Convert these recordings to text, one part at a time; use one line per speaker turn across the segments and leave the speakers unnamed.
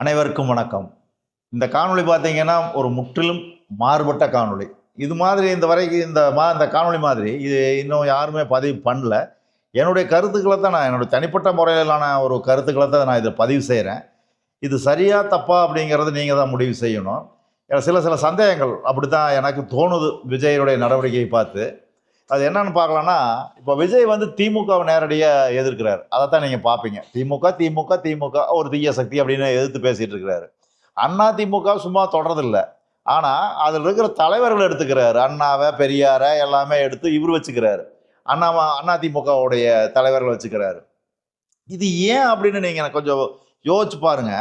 அனைவருக்கும் வணக்கம். இந்த காணொளி பார்த்தீங்கன்னா ஒரு முற்றிலும் மாறுபட்ட காணொளி. இது மாதிரி இந்த வரைக்கும் இந்த மா இந்த காணொளி மாதிரி இது இன்னும் யாருமே பதிவு பண்ணல. என்னுடைய கருத்துக்களை தான் நான் என்னுடைய தனிப்பட்ட முறையிலான ஒரு கருத்துக்களை தான் நான் இதில் பதிவு செய்கிறேன் இது சரியா தப்பா அப்படிங்கிறது நீங்கள் தான் முடிவு செய்யணும். சில சில சந்தேகங்கள் அப்படி தான் எனக்கு தோணுது விஜயனுடைய நடவடிக்கையை பார்த்து. அது என்னன்னு பார்க்கலாம்னா இப்போ விஜய் வந்து திமுகவை நேரடியாக எதிர்க்கிறார். அதை தான் நீங்கள் பார்ப்பீங்க. திமுக திமுக திமுக ஒரு தீய சக்தி அப்படின்னு எதிர்த்து பேசிகிட்டு இருக்கிறாரு. அண்ணா திமுக சும்மா தொடரதில்லை ஆனால் அதில் இருக்கிற தலைவர்கள் எடுத்துக்கிறாரு. அண்ணாவை பெரியாரை எல்லாமே எடுத்து இவர் வச்சுக்கிறாரு. அண்ணா அண்ணா திமுகவுடைய தலைவர்கள் வச்சுக்கிறாரு. இது ஏன் அப்படின்னு நீங்கள் எனக்கு கொஞ்சம் யோசிச்சு பாருங்க.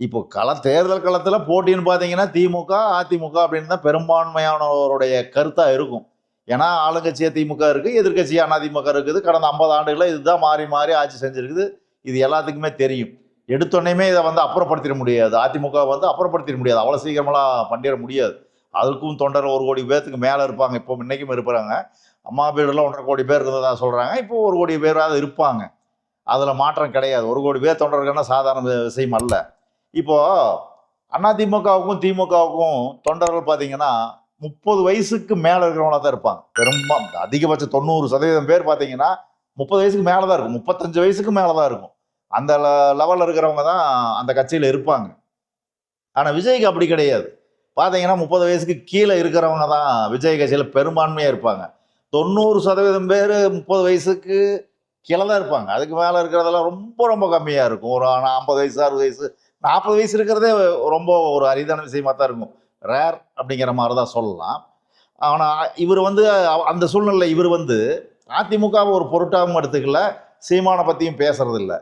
இப்போ கள தேர்தல் களத்தில் போட்டின்னு பார்த்தீங்கன்னா திமுக அதிமுக அப்படின்னு தான் பெரும்பான்மையானவருடைய கருத்தாக இருக்கும். ஏன்னா ஆளுங்கட்சியாக திமுக இருக்குது எதிர்கட்சியாக அதிமுக இருக்குது. கடந்த ஐம்பது ஆண்டுகளில் இதுதான் மாறி மாறி ஆட்சி செஞ்சுருக்குது. இது எல்லாத்துக்குமே தெரியும். எடுத்தோடனேமே இதை வந்து அப்புறப்படுத்திட முடியாது. அதிமுக வந்து அப்புறப்படுத்திட முடியாது. அவ்வளோ சீக்கிரமெல்லாம் பண்ணிட முடியாது. அதுக்கும் தொண்டர் ஒரு கோடி பேர்த்துக்கு மேலே இருப்பாங்க. இப்போ இன்றைக்கும் இருப்பாங்க. அம்மா வீடுல ஒன்றரை கோடி பேர் இருந்ததாக சொல்கிறாங்க இப்போ ஒரு கோடி பேராவது இருப்பாங்க. அதில் மாற்றம் கிடையாது. ஒரு கோடி பேர் தொண்டர்கள்னா சாதாரண விஷயம் அல்ல. இப்போது அதிமுகவுக்கும் திமுகவுக்கும் தொண்டர்கள் பார்த்தீங்கன்னா முப்பது வயசுக்கு மேலே இருக்கிறவங்களா தான் இருப்பாங்க. பெரும்பாலும். அதிகபட்சம் தொண்ணூறு சதவீதம் பேர் பார்த்தீங்கன்னா முப்பது வயசுக்கு மேலே தான் இருக்கும். முப்பத்தஞ்சு வயசுக்கு மேலே தான் இருக்கும். அந்த லெவலில் இருக்கிறவங்க தான் அந்த கட்சியில் இருப்பாங்க. ஆனால் விஜய்க்கு அப்படி கிடையாது. பார்த்தீங்கன்னா முப்பது வயசுக்கு கீழே இருக்கிறவங்க தான் விஜய் கட்சியில் பெரும்பான்மையாக இருப்பாங்க. தொண்ணூறு சதவீதம் பேர் முப்பது வயசுக்கு கீழே தான் இருப்பாங்க. அதுக்கு மேலே இருக்கிறதெல்லாம் ரொம்ப ரொம்ப கம்மியாக இருக்கும். ஒரு ஐம்பது வயசு அறுபது வயசு நாற்பது வயசு இருக்கிறதே ரொம்ப ஒரு அரிதான விஷயமா தான் இருக்கும். ரேர் அப்படிங்கிற மாதிரி தான் சொல்லலாம். ஆனால் இவர் வந்து அந்த சூழ்நிலை இவர் வந்து அதிமுகவை ஒரு பொருட்டாகவும் எடுத்துக்கல சீமானை பற்றியும் பேசுறது இல்லை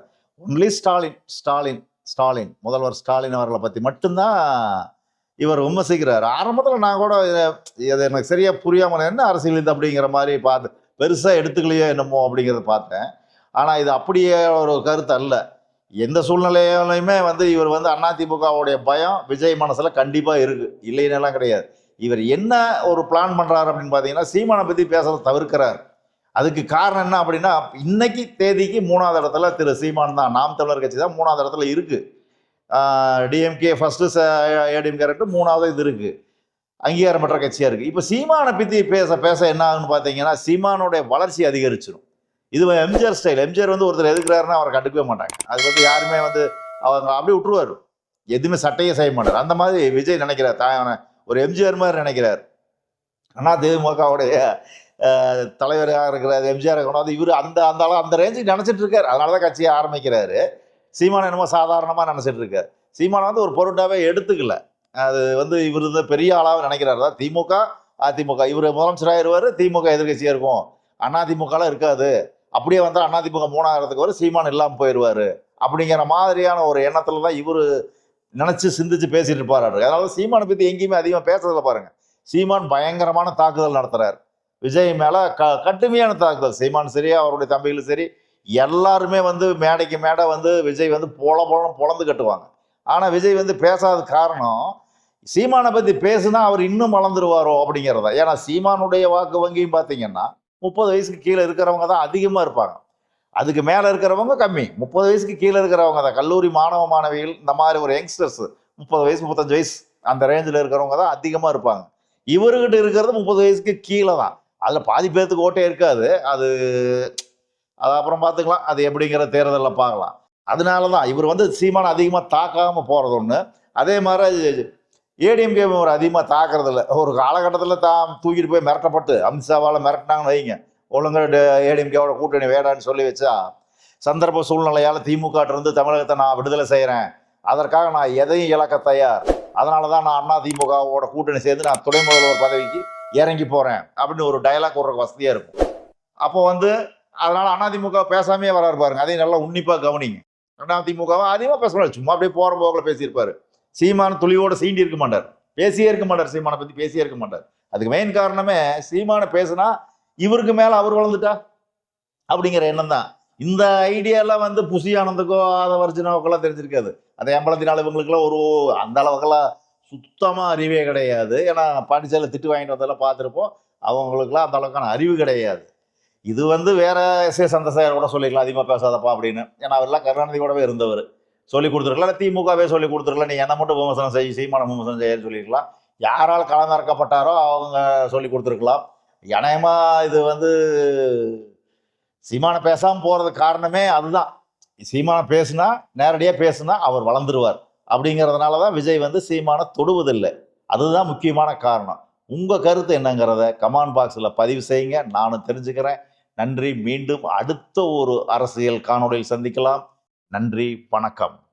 ஒன்லி ஸ்டாலின் ஸ்டாலின் ஸ்டாலின் முதல்வர் ஸ்டாலின் அவர்களை பற்றி மட்டும்தான் இவர் விமர்சிக்கிறார். ஆரம்பத்தில் நான் கூட இதை- இது எனக்கு சரியாக புரியாமல் என்ன அரசியல் இது அப்படிங்கிற மாதிரி பார்த்து பெருசாக எடுத்துக்கலையோ என்னமோ அப்படிங்கிறத பார்த்தேன். ஆனால் இது அப்படியே ஒரு கருத்து அல்ல. எந்த சூழ்நிலையிலையுமே வந்து இவர் வந்து அதிமுகவுடைய பயம் விஜய் மனசில் கண்டிப்பாக இருக்குது இல்லைன்னெல்லாம் கிடையாது. இவர் என்ன ஒரு பிளான் பண்ணுறாரு அப்படின்னு பார்த்தீங்கன்னா சீமானை பற்றி பேசுறதை தவிர்க்கிறார். அதுக்கு காரணம் என்ன அப்படின்னா இன்னைக்கு தேதிக்கு மூணாவது இடத்துல திரு சீமான் தான். நாம் தமிழர் கட்சி தான் மூணாவது இடத்துல இருக்குது டிஎம்கே ஃபஸ்ட்டு ஏடிஎம்கே ரெண்டு மூணாவது இது இருக்குது அங்கீகாரம் பெற்ற கட்சியாக இருக்குது இப்போ சீமானை பற்றி பேச பேச என்ன ஆகுன்னு பார்த்தீங்கன்னா சீமானுடைய வளர்ச்சி அதிகரிச்சிடும் இது எம்ஜிஆர் ஸ்டைல் எம்ஜிஆர் வந்து ஒருத்தர் எதுக்குறாருன்னா அவரை கண்டுக்கவே மாட்டாங்க. அது வந்து யாருமே வந்து அவங்க அப்படியே விட்டுருவார். எதுவுமே சட்டையே செய்ய மாட்டார். அந்த மாதிரி விஜய் நினைக்கிறார். தாயான ஒரு எம்ஜிஆர் மாதிரி நினைக்கிறார். அண்ணா திமுகவுடைய தலைவராக இருக்கிற எம்ஜிஆர் கொண்டாந்து இவர் அந்த அந்த அளவு அந்த ரேஞ்சுக்கு நினச்சிட்டு இருக்காரு. அதனால தான் கட்சியை ஆரம்பிக்கிறாரு. சீமான என்னமோ சாதாரணமாக நினச்சிட்டு இருக்காரு. சீமான வந்து ஒரு பொருட்டாவே எடுத்துக்கல. அது வந்து இவர் வந்து பெரிய ஆளாக நினைக்கிறாரு. தான் திமுக அதிமுக இவர் முதலமைச்சராகிடுவார் திமுக எதிர்கட்சியாக இருக்கும். அதிமுகலாம் இருக்காது. அப்படியே வந்தால் அதிமுக மூணாயிரத்துக்கு வர சீமான் இல்லாமல் போயிடுவார் அப்படிங்கிற மாதிரியான ஒரு எண்ணத்தில் தான் இவர் நினச்சி சிந்திச்சு பேசிட்டு இருப்பாரு. அதனால சீமானை பற்றி எங்கேயுமே அதிகமாக பேசுறதில்ல பாருங்கள் சீமான் பயங்கரமான தாக்குதல் நடத்துகிறார் விஜய் மேலே க கடுமையான தாக்குதல். சீமான் சரி அவருடைய தம்பிகளும் சரி எல்லாருமே வந்து மேடைக்கு மேடை வந்து விஜய் வந்து போல போலன்னு பொழந்து கட்டுவாங்க. ஆனால் விஜய் வந்து பேசாத காரணம் சீமானை பற்றி பேசுனா அவர் இன்னும் வளர்ந்துருவாரோ அப்படிங்கிறதா. ஏன்னா சீமானுடைய வாக்கு வங்கியும் பார்த்தீங்கன்னா முப்பது வயசுக்கு கீழே இருக்கிறவங்க தான் அதிகமாக இருப்பாங்க. அதுக்கு மேலே இருக்கிறவங்க கம்மி. முப்பது வயசுக்கு கீழே இருக்கிறவங்க தான். கல்லூரி மாணவ மாணவிகள் இந்த மாதிரி ஒரு யங்ஸ்டர்ஸ் முப்பது வயசு முப்பத்தஞ்சு வயசு அந்த ரேஞ்சில் இருக்கிறவங்க தான் அதிகமாக இருப்பாங்க. இவர்கிட்ட இருக்கிறது முப்பது வயசுக்கு கீழே தான். அதில் பாதி பேர்த்துக்கு ஓட்டே இருக்காது. அது அது அப்புறம் பார்த்துக்கலாம். அது எப்படிங்கிற தேர்தலில் பார்க்கலாம். அதனால தான் இவர் வந்து சீமானம் அதிகமாக தாக்காமல் போகிறது ஒன்று அதே மாதிரி ஏடிஎம்கே ஒரு அதிகமாக தாக்குறது ஒரு காலகட்டத்தில் தான் தூக்கிட்டு போய் மிரட்டப்பட்டு அமித்ஷாவால் மிரட்டினாங்கன்னு வைங்க. ஒழுங்கா ஏடிஎம்கேவோட கூட்டணி வேடான்னு சொல்லி வச்சா சந்தர்ப்ப சூழ்நிலையால் திமுக தமிழகத்தை நான் விடுதலை செய்கிறேன் அதற்காக நான் எதையும் இழக்க தயார். அதனால தான் நான் அண்ணா திமுகவோட கூட்டணி சேர்ந்து நான் துணை முதல்வர் பதவிக்கு இறங்கி போகிறேன் அப்படின்னு ஒரு டயலாக் விட்றதுக்கு வசதியாக இருக்கும். அப்போ வந்து அதனால் அதிமுக பேசாமே வராரு பாருங்க. அதையும் நல்லா உன்னிப்பாக கவனிங்க. அதிமுகவை அதிகமாக பேசக்கூடாது சும்மா அப்படியே போகிற போக்கில் பேசியிருப்பாரு. சீமான் துளியோட சீண்டி இருக்க மாட்டார். பேசியே இருக்க மாட்டார் சீமானை பற்றி பேசியே இருக்க மாட்டார். அதுக்கு மெயின் காரணமே சீமானை பேசுனா இவருக்கு மேலே அவர் வளர்ந்துட்டா? அப்படிங்கிற எண்ணம் தான். இந்த ஐடியாலாம் வந்து புசி ஆனந்துக்கோ ஆதவர்ஜினாவுக்கெல்லாம் தெரிஞ்சிருக்காது. அந்த எம்பளத்தினால இவங்களுக்குலாம் ஒரு அந்த அளவுக்கெல்லாம் சுத்தமாக அறிவே கிடையாது. ஏன்னா பாண்டிச்சேரியில் திட்டு வாங்கிட்டு வந்ததெல்லாம் பார்த்துருப்போம். அவங்களுக்குலாம் அந்த அளவுக்கான அறிவு கிடையாது. இது வந்து வேற எஸ் ஏ சந்தசாயர் கூட சொல்லிக்கலாம் அதிகமாக பேசாதப்பா அப்படின்னு. ஏன்னா அவர்லாம் கருணாநிதி கூடவே இருந்தவர். சொல்லி கொடுத்துருக்கலாம். இல்லை திமுகவே சொல்லி கொடுத்துருக்கலாம். நீ என்ன மட்டும் விமர்சனம் செய் சீமான விமர்சனம் செய்யன்னு சொல்லியிருக்கலாம். யாரால் களமிறக்கப்பட்டாரோ அவங்க சொல்லி கொடுத்துருக்கலாம். இணையமா இது வந்து சீமான பேசாமல் போகிறதுக்கு காரணமே அதுதான். சீமான பேசுனா நேரடியாக பேசுனா அவர் வளர்ந்துருவார். அப்படிங்கிறதுனால தான் விஜய் வந்து சீமான தொடுவதில்லை. அதுதான் முக்கியமான காரணம். உங்கள் கருத்து என்னங்கிறத கமெண்ட் பாக்ஸில் பதிவு செய்யுங்க. நானும் தெரிஞ்சுக்கிறேன். நன்றி. மீண்டும் அடுத்த ஒரு அரசியல் காணொளியில் சந்திக்கலாம். நன்றி வணக்கம்.